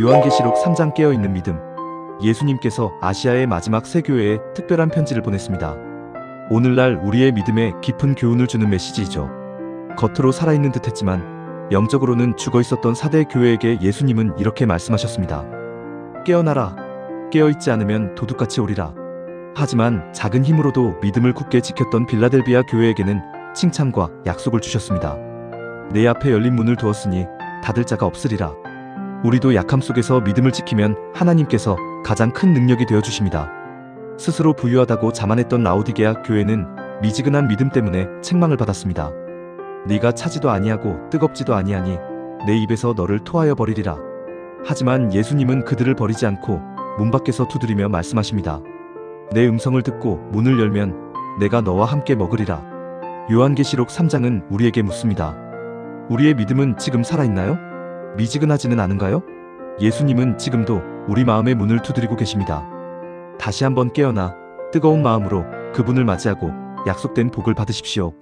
요한계시록 3장 깨어있는 믿음. 예수님께서 아시아의 마지막 세 교회에 특별한 편지를 보냈습니다. 오늘날 우리의 믿음에 깊은 교훈을 주는 메시지이죠. 겉으로 살아있는 듯 했지만 영적으로는 죽어 있었던 사대 교회에게 예수님은 이렇게 말씀하셨습니다. 깨어나라. 깨어있지 않으면 도둑같이 오리라. 하지만 작은 힘으로도 믿음을 굳게 지켰던 빌라델비아 교회에게는 칭찬과 약속을 주셨습니다. 내 앞에 열린 문을 두었으니 닫을 자가 없으리라. 우리도 약함 속에서 믿음을 지키면 하나님께서 가장 큰 능력이 되어 주십니다. 스스로 부유하다고 자만했던 라오디게아 교회는 미지근한 믿음 때문에 책망을 받았습니다. 네가 차지도 아니하고 뜨겁지도 아니하니 내 입에서 너를 토하여 버리리라. 하지만 예수님은 그들을 버리지 않고 문 밖에서 두드리며 말씀하십니다. 내 음성을 듣고 문을 열면 내가 너와 함께 먹으리라. 요한계시록 3장은 우리에게 묻습니다. 우리의 믿음은 지금 살아있나요? 미지근하지는 않은가요? 예수님은 지금도 우리 마음의 문을 두드리고 계십니다. 다시 한번 깨어나 뜨거운 마음으로 그분을 맞이하고 약속된 복을 받으십시오.